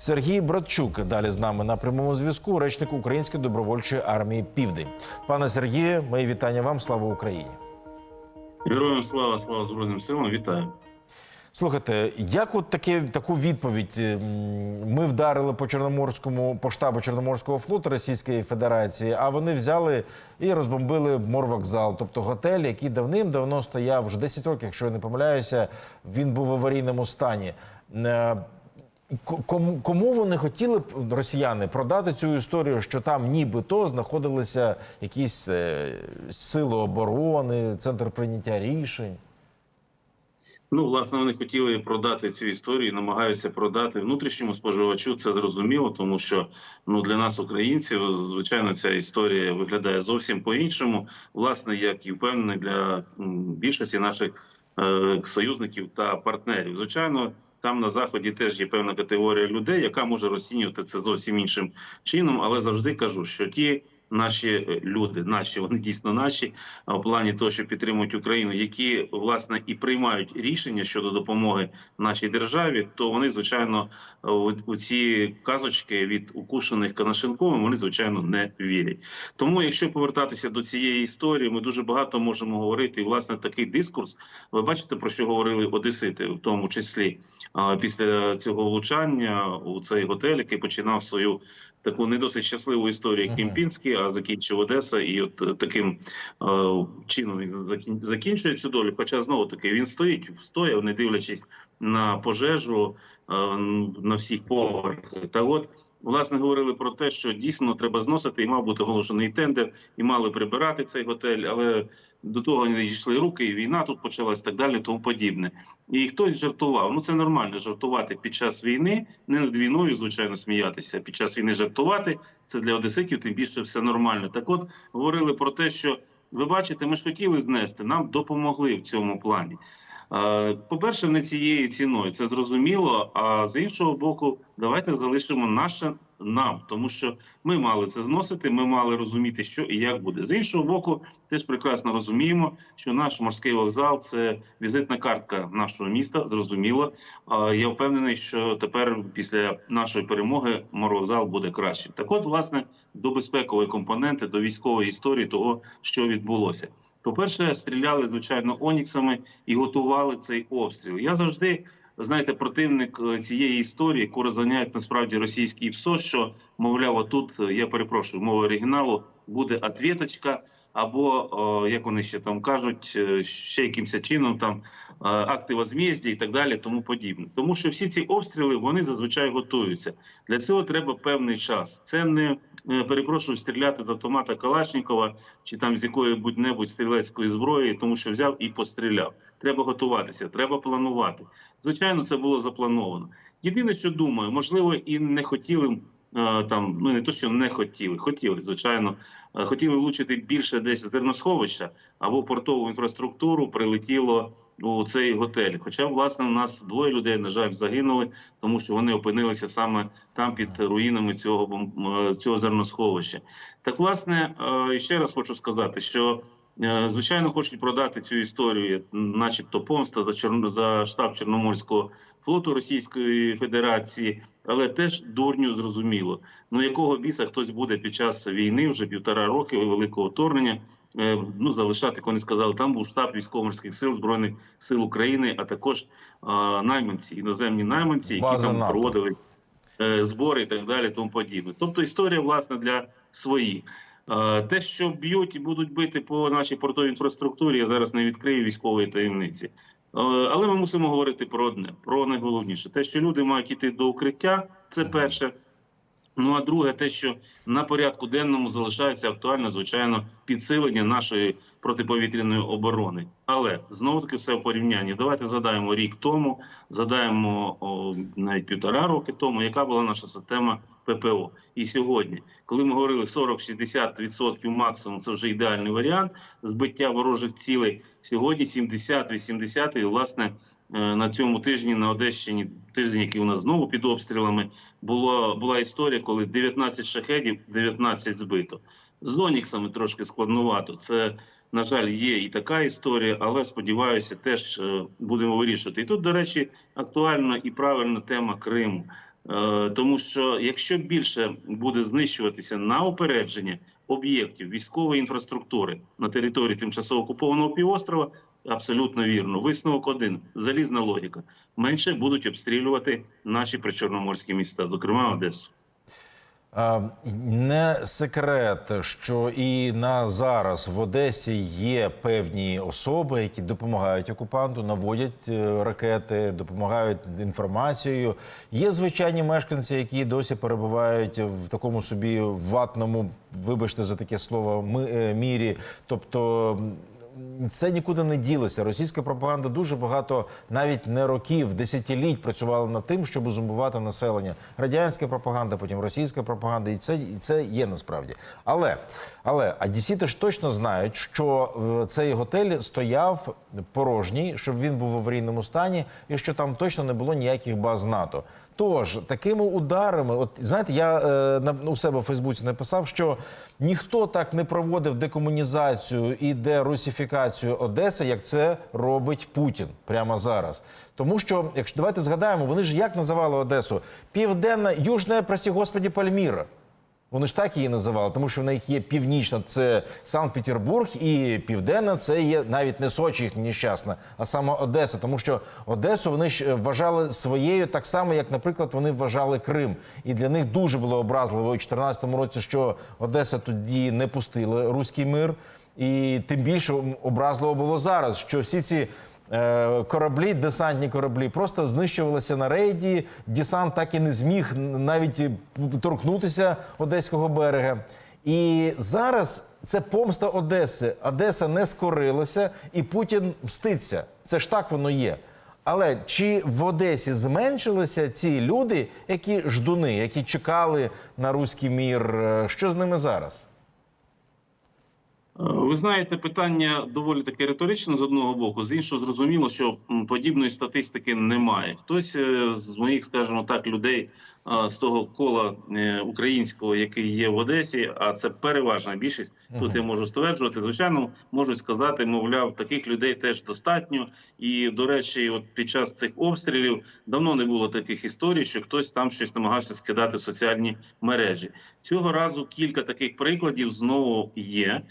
Сергій Братчук далі з нами на прямому зв'язку, речник Української добровольчої армії Південь. Пане Сергію, мої вітання вам. Слава Україні. Героям слава, слава Збройним силам, вітаю. Слухайте, як от таке таку відповідь ми вдарили по Чорноморському по штабу Чорноморського флоту Російської Федерації, а вони взяли і розбомбили морвокзал, тобто готель, який давним-давно стояв вже 10 років, якщо я не помиляюся, він був в аварійному стані. Кому, кому вони хотіли росіяни продати цю історію, що там нібито знаходилися якісь е, сили оборони, центр прийняття рішень? Ну, власне, вони хотіли продати цю історію, намагаються продати внутрішньому споживачу. Це зрозуміло, тому що ну для нас, українців, звичайно, ця історія виглядає зовсім по-іншому. Власне, як і впевнений для більшості наших союзників та партнерів. Звичайно, там на заході теж є певна категорія людей, яка може розцінювати це зовсім іншим чином, але завжди кажу, що ті. Наші е, люди, наші вони дійсно наші, в плані того, що підтримують Україну, які власне і приймають рішення щодо допомоги нашій державі, то вони звичайно у, у ці казочки від укушених Канашенковим вони звичайно не вірять. Тому, якщо повертатися до цієї історії, ми дуже багато можемо говорити. І власне такий дискурс. Ви бачите про що говорили Одесити, в тому числі після цього влучання у цей готель, який починав свою таку не досить щасливу історію, Кімпінський, а закінчив Одеса, і от е, таким е, чином він закін- закінчує цю долю. Хоча знову таки він стоїть, стояв, не дивлячись на пожежу е, на всіх поверхах. Та от. Власне говорили про те, що дійсно треба зносити, і мав бути оголошений тендер, і мали прибирати цей готель, але до того не дійшли руки, і війна тут почалась, так далі, тому подібне. І хтось жартував. Ну це нормально жартувати під час війни, не над війною, звичайно, сміятися. Під час війни жартувати це для одеситів, тим більше все нормально. Так, от говорили про те, що ви бачите, ми ж хотіли знести, нам допомогли в цьому плані. По-перше, не цією ціною, це зрозуміло. А з іншого боку, давайте залишимо наше нам, тому що ми мали це зносити, ми мали розуміти, що і як буде. З іншого боку, теж прекрасно розуміємо, що наш морський вокзал це візитна картка нашого міста. Зрозуміло. А Я впевнений, що тепер, після нашої перемоги, морвокзал буде краще. Так, от, власне, до безпекової компоненти, до військової історії того, що відбулося. По-перше, стріляли звичайно оніксами і готували цей обстріл. Я завжди знаєте, противник е, цієї історії, яку розганяють насправді російські ПСО, що мовляв, отут е, я перепрошую мову оригіналу, буде ответочка, або о, як вони ще там кажуть, е, ще якимось чином там е, акти возмездя і так далі, тому подібне. Тому що всі ці обстріли вони зазвичай готуються. Для цього треба певний час. Це не е, перепрошую стріляти з автомата Калашнікова чи там з якої будь-небудь стрілецької зброї, тому що взяв і постріляв. Треба готуватися, треба планувати. Звичайно, це було заплановано. Єдине, що думаю, можливо, і не хотіли. е, Там ну не то, що не хотіли, хотіли звичайно, е, хотіли влучити більше десь зерносховища або портову інфраструктуру. Прилетіло у цей готель. Хоча, власне, у нас двоє людей, на жаль, загинули, тому що вони опинилися саме там під руїнами цього е, цього зерносховища. Так, власне, е, ще раз хочу сказати, що е, звичайно хочуть продати цю історію, начебто помста за Чорно- за штаб Чорноморського флоту Російської Федерації, але теж дурню зрозуміло. Ну якого біса хтось буде під час війни вже півтора роки великого вторгнення. Е, Ну, залишати, як вони сказали, там був штаб військово-морських сил збройних сил України, а також а, найманці, іноземні найманці, які База там НАТО. проводили е, збори і так далі, тому подібне. Тобто історія власне для своїх. Е, Те, що б'ють і будуть бити по нашій портовій інфраструктурі, я зараз не відкрию військової таємниці. Е, Але ми мусимо говорити про одне: про найголовніше, те, що люди мають іти до укриття, це перше. Ну а друге, те, що на порядку денному залишається актуальне, звичайно, підсилення нашої протиповітряної оборони. Але знову таки все в порівнянні. Давайте задаємо рік тому, задаємо о, навіть півтора роки тому, яка була наша система ППО. І сьогодні, коли ми говорили 40-60% максимум, це вже ідеальний варіант збиття ворожих цілей. Сьогодні 70-80% і власне. е, На цьому тижні на Одещині, тиждень, який у нас знову під обстрілами, було була історія, коли 19 шахедів, 19 збито. З Оніксами трошки складновато. Це на жаль є і така історія, але сподіваюся, теж е, будемо вирішувати. І тут, до речі, актуальна і правильна тема Криму. Е, Тому що якщо більше буде знищуватися на опередження об'єктів військової інфраструктури на території тимчасово окупованого півострова, абсолютно вірно. Висновок один залізна логіка. Менше будуть обстрілювати наші причорноморські міста, зокрема Одесу. Не секрет, що і на зараз в Одесі є певні особи, які допомагають окупанту, наводять е, ракети, допомагають інформацією. Є звичайні мешканці, які досі перебувають в такому собі ватному, вибачте за таке слово, е, мірі. Тобто. Це нікуди не ділося. Російська пропаганда дуже багато, навіть не років, десятиліть працювала над тим, щоб зумбувати населення. Радянська пропаганда, потім російська пропаганда, і це, і це є насправді. Але, але одесіти ж точно знають, що е, цей готель стояв порожній, щоб він був в аварійному стані, і що там точно не було ніяких баз НАТО. Тож такими ударами, от знаєте, я е, на у себе в Фейсбуці написав, що ніхто так не проводив декомунізацію і дерусифікацію Одеси, як це робить Путін прямо зараз. Тому що, якщо давайте згадаємо, вони ж як називали Одесу? Південна, южна, прості господі, Пальміра. Вони ж так її називали, тому що в них є північна, це Санкт-Петербург, і південна це є навіть не Сочі їх нещасна, а саме Одеса. Тому що Одесу вони ж е, вважали своєю так само, як, наприклад, вони вважали Крим. І для них дуже було образливо у 2014 році, що Одеса тоді не пустила руський мир. І тим більше образливо було зараз, що всі ці Е, кораблі, десантні кораблі, просто знищувалися на рейді. Десант так і не зміг навіть торкнутися Одеського берега. І зараз це помста Одеси. Одеса не скорилася, і Путін мститься. Це ж так воно є. Але чи в Одесі зменшилися ці люди, які ждуни, які чекали на руський мір? Е, Що з ними зараз? Е, Ви знаєте, питання доволі таке риторичне з одного боку, з іншого зрозуміло, що подібної статистики немає. Хтось е, з моїх, скажімо так, людей з того кола е, українського, який є в Одесі, а це переважна більшість. Тут я можу стверджувати. Звичайно, можуть сказати, мовляв, таких людей теж достатньо. І до речі, от під час цих обстрілів давно не було таких історій, що хтось там щось намагався скидати в соціальні мережі. Цього разу кілька таких прикладів знову є.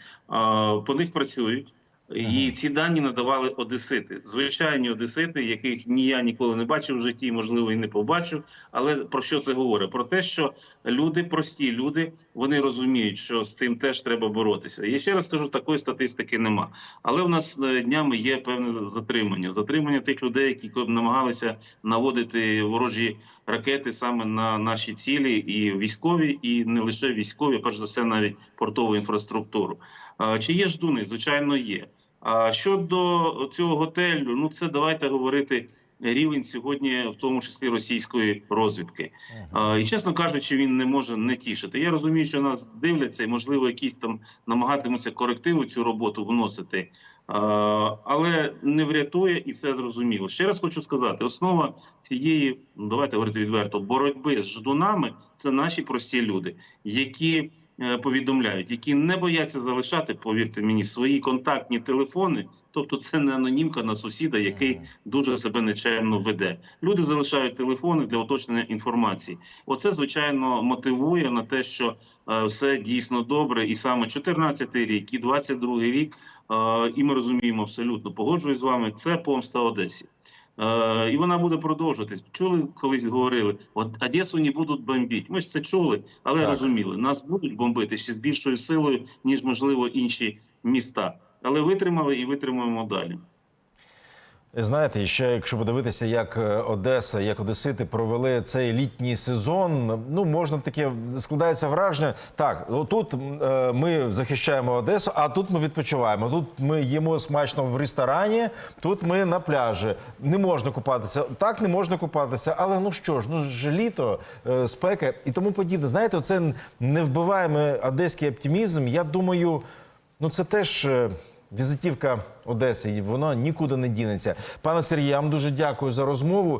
По них працюють. І ці дані надавали одесити, звичайні одесити, яких ні я ніколи не бачив в житті, можливо, і не побачу. Але про що це говорить? Про те, що люди, прості люди, вони розуміють, що з цим теж треба боротися. Я ще раз кажу, такої статистики нема. Але в нас е, днями є певне затримання. Затримання тих людей, які намагалися наводити ворожі ракети саме на наші цілі, і військові, і не лише військові, а перш за все, навіть портову інфраструктуру. Чи є ждуни? Звичайно, є. А щодо цього готелю, ну це давайте говорити. Рівень сьогодні, в тому числі російської розвідки, А, і чесно кажучи, він не може не тішити. Я розумію, що нас дивляться, і можливо, якісь там намагатимуться корективи цю роботу вносити, А, але не врятує, і це зрозуміло. Ще раз хочу сказати: основа цієї, ну давайте говорити відверто, боротьби з ждунами це наші прості люди, які повідомляють, які не бояться залишати, повірте мені, свої контактні телефони. Тобто, це не анонімка на сусіда, який дуже себе нечемно веде. Люди залишають телефони для уточнення інформації. Оце звичайно мотивує на те, що е, все дійсно добре, і саме 14-й рік, і 22-й рік, е, і ми розуміємо абсолютно, погоджуюсь з вами. Це помста Одесі. Е, і вона буде продовжуватись. Чули, колись говорили, от Одесу не будуть бомбити. Ми ж це чули, але Так. розуміли, нас будуть бомбити ще з більшою силою, ніж можливо інші міста. Але витримали і витримуємо далі. Знаєте, ще якщо подивитися, як е, Одеса, як Одесити провели цей літній сезон, ну можна таке складається враження. Так, тут е, ми захищаємо Одесу, а тут ми відпочиваємо. Тут ми їмо смачно в ресторані, тут ми на пляжі. Не можна купатися. Так не можна купатися, але ну що ж, ну ж літо, е, спека і тому подібне. Знаєте, це невбиваємий одеський оптимізм. Я думаю, ну це теж. Візитівка Одеси, і вона нікуди не дінеться. Пане Сергію, я вам дуже дякую за розмову.